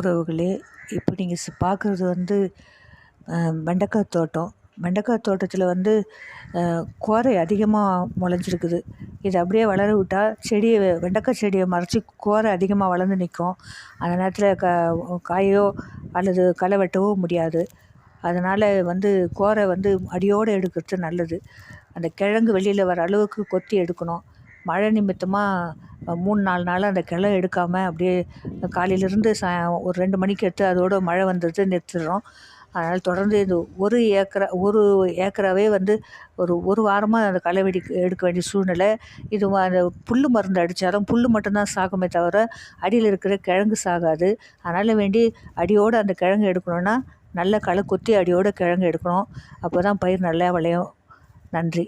உறவுகளே இப்போ நீங்கள் பார்க்குறது வந்து வெண்டைக்காய் தோட்டம். வெண்டைக்காய் தோட்டத்தில் வந்து கோரை அதிகமாக முளைஞ்சிருக்குது. இதை அப்படியே வளர விட்டால் செடியை வெண்டைக்காய் செடியை மறைச்சி கோரை அதிகமாக வளர்ந்து நிற்கும் அந்த நேரத்தில் க காயோ அல்லது களை வெட்டவோ முடியாது. அதனால் வந்து கோரை வந்து அடியோடு எடுக்கிறது நல்லது. அந்த கிழங்கு வெளியில் வர அளவுக்கு கொத்தி எடுக்கணும். மழை நிமித்தமாக மூணு நாலு நாள் அந்த கிளை எடுக்காமல் அப்படியே காலையிலேருந்து சா ஒரு ரெண்டு மணிக்கு எடுத்து அதோட மழை வந்துடுது நிறுத்திடுறோம். அதனால் தொடர்ந்து இது ஒரு ஏக்கரா ஒரு ஏக்கராவே வந்து ஒரு ஒரு வாரமாக அந்த களை வெடி எடுக்க வேண்டிய சூழ்நிலை. இது அந்த புல் மருந்து அடித்தாலும் புல் மட்டும்தான் சாகுமே தவிர அடியில் இருக்கிற கிழங்கு சாகாது. அதனால் வேண்டி அடியோடு அந்த கிழங்கு எடுக்கணுன்னா நல்ல களை கொத்தி அடியோடு கிழங்கு எடுக்கணும். அப்போ தான் பயிர் நல்லா விளையும். நன்றி.